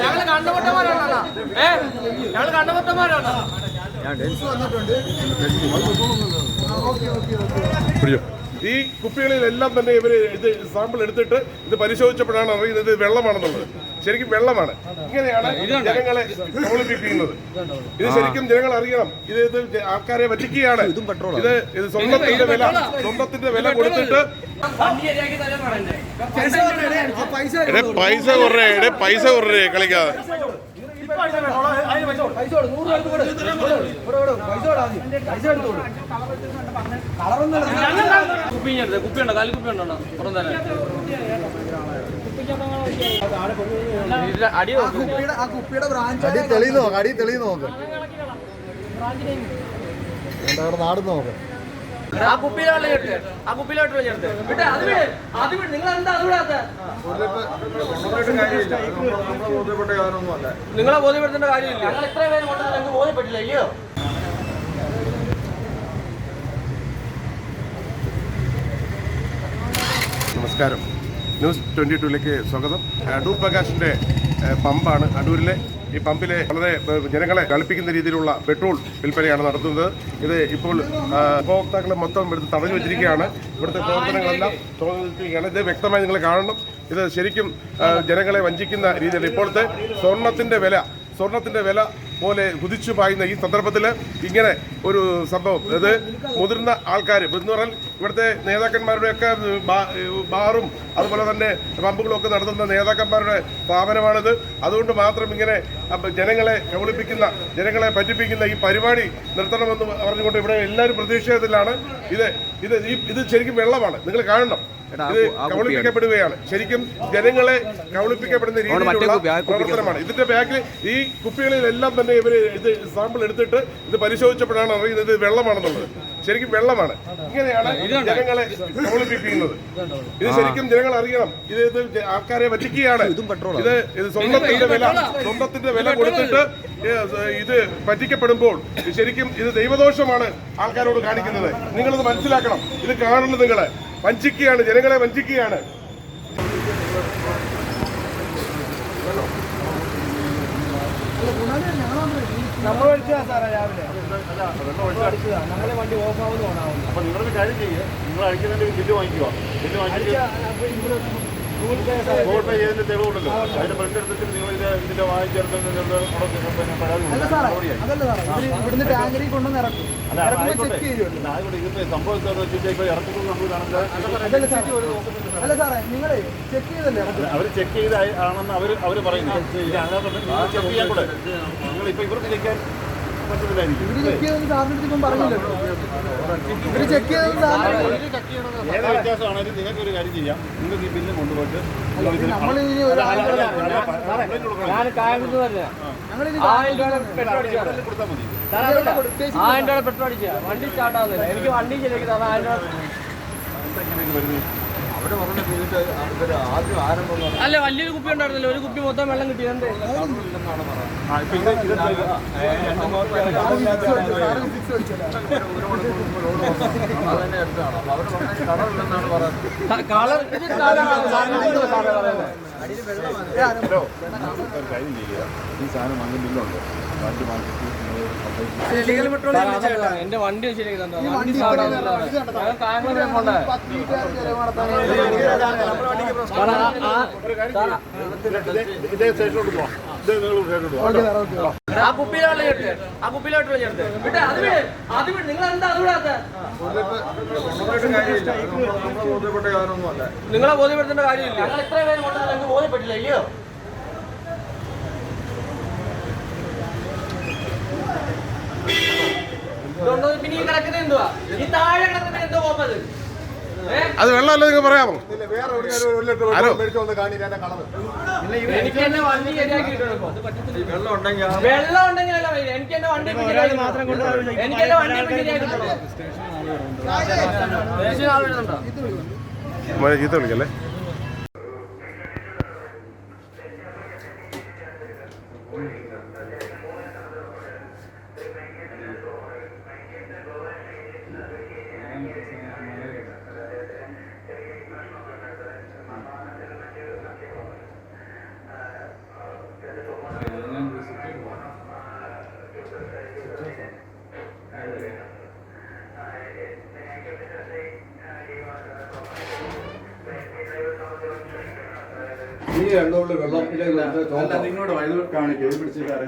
ഞങ്ങൾ കണ്ടുമുട്ടന്മാരാണ് ഏ? ഞങ്ങൾ കണ്ടുമുട്ടന്മാരാണ് പിടിച്ചോ. ഈ കുപ്പികളിലെല്ലാം തന്നെ ഇവർ ഇത് സാമ്പിൾ എടുത്തിട്ട് ഇത് പരിശോധിച്ചപ്പോഴാണ് അറിയുന്നത് ഇത് വെള്ളമാണെന്നുള്ളത്. ശരിക്കും വെള്ളമാണ്. ഇങ്ങനെയാണ് ജനങ്ങളെ കബളിപ്പിക്കുന്നത് ഇത് ശരിക്കും ജനങ്ങൾ അറിയണം. ഇത് ഇത് ആൾക്കാരെ പറ്റിക്കുകയാണ്. ഇത് ഇത് സ്വന്തത്തിന്റെ വില സ്വന്തത്തിന്റെ വില കൊടുത്തിട്ട് പൈസ കുറേ പൈസ കുറേ എടേ പൈസ കുറേ കളിക്കാതെ കുപ്പി എടുത്ത്. കുപ്പി ഉണ്ടോ? കാലി കുപ്പി ഉണ്ടോ? പുറം തന്നെ അടി തെളിയുന്നു ആ കുപ്പിയുടെ ബ്രാഞ്ച് അടി തെളിയുന്ന നോക്ക്. അടി തെളിയുന്ന നോക്ക്. എന്താ നാട് നോക്ക്. ആ കുപ്പിയിലുള്ള ചേർത്ത്. ആ കുപ്പിയിലോട്ടുള്ള ചേർത്ത്. വിട്ടെ അത് വിട്. അത് വിട്. നിങ്ങൾ എന്താ അത് വിടാത്ത? നിങ്ങളെ ബോധ്യപ്പെടുത്തേണ്ട കാര്യമില്ല. ഞങ്ങൾ ഇത്ര പേര് കൊണ്ടുവന്ന് ഞങ്ങൾക്ക് ബോധ്യപ്പെട്ടില്ല അയ്യോ നമസ്കാരം. ന്യൂസ് ട്വന്റി ടൂയിലേക്ക് സ്വാഗതം. അടൂർ പ്രകാശിന്റെ പമ്പാണ്. അടൂരിലെ ഈ പമ്പിലെ വളരെ ജനങ്ങളെ കളിപ്പിക്കുന്ന രീതിയിലുള്ള പെട്രോൾ വിൽപ്പനയാണ് നടത്തുന്നത്. ഇത് ഇപ്പോൾ ഉപഭോക്താക്കളെ മൊത്തം ഇവിടുത്തെ തടഞ്ഞു വെച്ചിരിക്കുകയാണ്. ഇവിടുത്തെ പ്രവർത്തനങ്ങളെല്ലാം തുറന്നു വെച്ചിരിക്കുകയാണ് ഇത് വ്യക്തമായി നിങ്ങൾ കാണണം. ഇത് ശരിക്കും ജനങ്ങളെ വഞ്ചിക്കുന്ന രീതിയിൽ ഇപ്പോഴത്തെ സ്വർണത്തിന്റെ വില സ്വർണത്തിന്റെ വില പോലെ കുതിച്ചു പായുന്ന ഈ സന്ദർഭത്തിൽ ഇങ്ങനെ ഒരു സംഭവം. അത് മുതിർന്ന ആൾക്കാർ എന്ന് പറഞ്ഞാൽ ഇവിടുത്തെ നേതാക്കന്മാരുടെയൊക്കെ ബാറും അതുപോലെ തന്നെ പമ്പുകളൊക്കെ നടത്തുന്ന നേതാക്കന്മാരുടെ സ്ഥാപനമാണിത്. അതുകൊണ്ട് മാത്രം ഇങ്ങനെ ജനങ്ങളെ കബളിപ്പിക്കുന്ന ജനങ്ങളെ പറ്റിപ്പിക്കുന്ന ഈ പരിപാടി നിർത്തണമെന്ന് പറഞ്ഞുകൊണ്ട് ഇവിടെ എല്ലാവരും പ്രതിഷേധത്തിലാണ്. ഇത് ഇത് ഇത് ശരിക്കും വെള്ളമാണ്. നിങ്ങൾ കാണണം. കബളിപ്പിക്കപ്പെടുകയാണ് ശരിക്കും ജനങ്ങളെ കബളിപ്പിക്കപ്പെടുന്ന രീതിയിലുള്ള പ്രവർത്തനമാണ്. ഇതിന്റെ ബാക്കിൽ ഈ കുപ്പികളിലെല്ലാം തന്നെ ഇവർ ഇത് സാമ്പിൾ എടുത്തിട്ട് ഇത് പരിശോധിച്ചപ്പോഴാണ് അറിയുന്നത് ഇത് വെള്ളമാണെന്നുള്ളത്. ശരിക്കും വെള്ളമാണ്. ഇങ്ങനെയാണ് ജനങ്ങളെ കബളിപ്പിക്കുന്നത് ഇത് ശരിക്കും ജനങ്ങൾ അറിയണം. ഇത് ഇത് ആൾക്കാരെ വറ്റിക്കുകയാണ്. ഇത് സ്വന്തത്തിന്റെ സ്വർണത്തിന്റെ വില സ്വന്തത്തിന്റെ വില കൊടുത്തിട്ട് ഇത് പറ്റിക്കപ്പെടുമ്പോൾ ശരിക്കും ഇത് ദൈവദോഷമാണ് ആൾക്കാരോട് കാണിക്കുന്നത്. നിങ്ങളത് മനസ്സിലാക്കണം. ഇത് കാണണം നിങ്ങളെ. വഞ്ചിക്കുകയാണ്. ജനങ്ങളെ വഞ്ചിക്കുകയാണ്. നമ്മൾ ഒഴിച്ചതാ സാറേ രാവിലെ. നമ്മളെ വണ്ടി ഓഫ് ആവുന്ന അപ്പൊ നിങ്ങളൊരു കാര്യം ചെയ്യുക നിങ്ങൾ അഴിക്കുന്നതിന്റെ ബില്ല് വാങ്ങിക്കുക ബില്ല് വാങ്ങിച്ചിട്ട് ഗൂഗിൾ പേ ചെയ്തതിന്റെ തെളിവുണ്ടല്ലോ അതിന്റെ നിങ്ങൾ ഇത് ഇതിന്റെ ഇതിപ്പോ സംഭവം ഇറക്കുന്നത് അവർ ചെക്ക് ചെയ്ത് ആണെന്ന് അവർ അവർ പറയുന്നു ഇത് അതിനകത്ത് ചെക്ക് ചെയ്യാൻ കൂടെ നിങ്ങൾ ഇപ്പൊ ഇവർക്ക് ചെക്കാൻ ഏത് വ്യത്യാസമാണെങ്കിലും നിങ്ങൾക്ക് ഒരു കാര്യം ചെയ്യാം നിങ്ങൾക്ക് ഈ ബില്ല് കൊണ്ടുപോയിട്ട് ആയിരം രൂപ പെട്രോൾ അടിച്ചാ വണ്ടി സ്റ്റാർട്ട് ആവുന്നില്ല. എനിക്ക് വണ്ടി ശരിയാക്കി ആയിരം രൂപ വരുന്നത്? അല്ല വലിയൊരു കുപ്പി ഉണ്ടായിരുന്നല്ലോ ഒരു കുപ്പി മൊത്തം വെള്ളം കിട്ടിയത് കളർ ഈ സാധനം ബില്ലുണ്ട് വണ്ടി എന്റെ വണ്ടി ഇത്. സ്റ്റേഷനിലോട്ട് പോകാം ഇത് നിങ്ങൾ സ്റ്റേഷനിലോട്ട് ഓക്കെ ആ കുപ്പിയിലുള്ള ചേർത്ത്. ആ കുപ്പിയിലോട്ടുള്ള ചേർത്ത്. വിട്ടെ അത് വിട്. അത് വിട്. നിങ്ങൾ എന്താ അത് വിടാത്ത നിങ്ങളെ ബോധ്യപ്പെടുത്തേണ്ട കാര്യമില്ല. ഞങ്ങൾ പേര് ബോധ്യപ്പെട്ടില്ല പിന്നെ ഈ കിടക്കുന്നത് എന്തുവാ? ഈ താഴെ കിടക്കുന്നത് എന്തോ പോകുന്നത് അത് വെള്ളമല്ല നിങ്ങൾ പറയാമോ? ഹലോ. എനിക്ക് എന്നെ വണ്ടി ശരിയാക്കി കിട്ടണം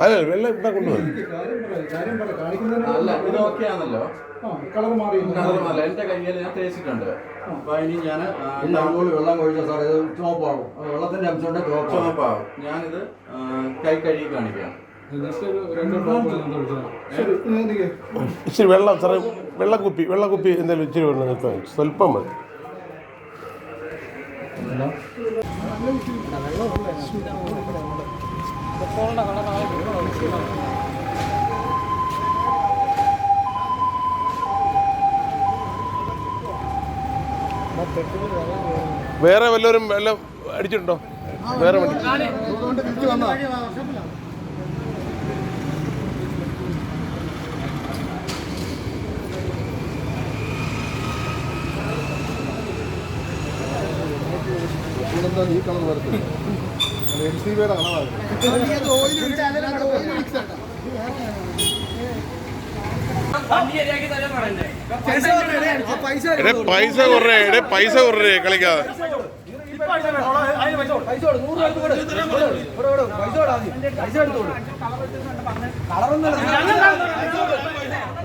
അല്ല വെള്ളം ഇവിടെ കൊണ്ടുപോകും അല്ല ആണല്ലോ. കളർ എന്റെ കയ്യിൽ ഞാൻ തേച്ചിട്ടുണ്ട്. അപ്പൊ ഇനി ഞാൻ വെള്ളം ഒഴിച്ച സാറേ ഇത് വെള്ളത്തിന്റെ അംശം ചോപ്പാകും ഞാനിത് കൈ കഴുകി കാണിക്കാം ഇച്ചിരി വെള്ളം സാറേ വെള്ളക്കുപ്പി വെള്ളക്കുപ്പി എന്തായാലും ഇച്ചിരി വെള്ളം നിർത്താൻ സ്വല്പം മതി. വേറെ വല്ലവരും വെള്ളം അടിച്ചിട്ടുണ്ടോ? വേറെ വണ്ടി. ഈ കളർ വരത്തില്ല. എം സി ബിയുടെ കളറാണ് വണ്ടി പൈസ കുറേ പൈസ കുറേ കളിക്കാതെ.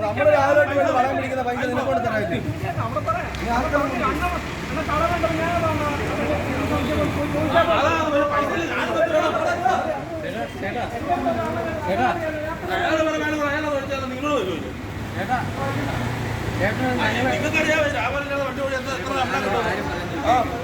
നമ്മൾ രാവിലെ ഇവിടെ വളം പിടിക്കുന്ന പൈസ നിന്നെ കൊണ്ട് തരാം നിങ്ങൾക്കറിയാമോ രാവിലെ വണ്ടി ഓടി എത്ര നമ്മളെ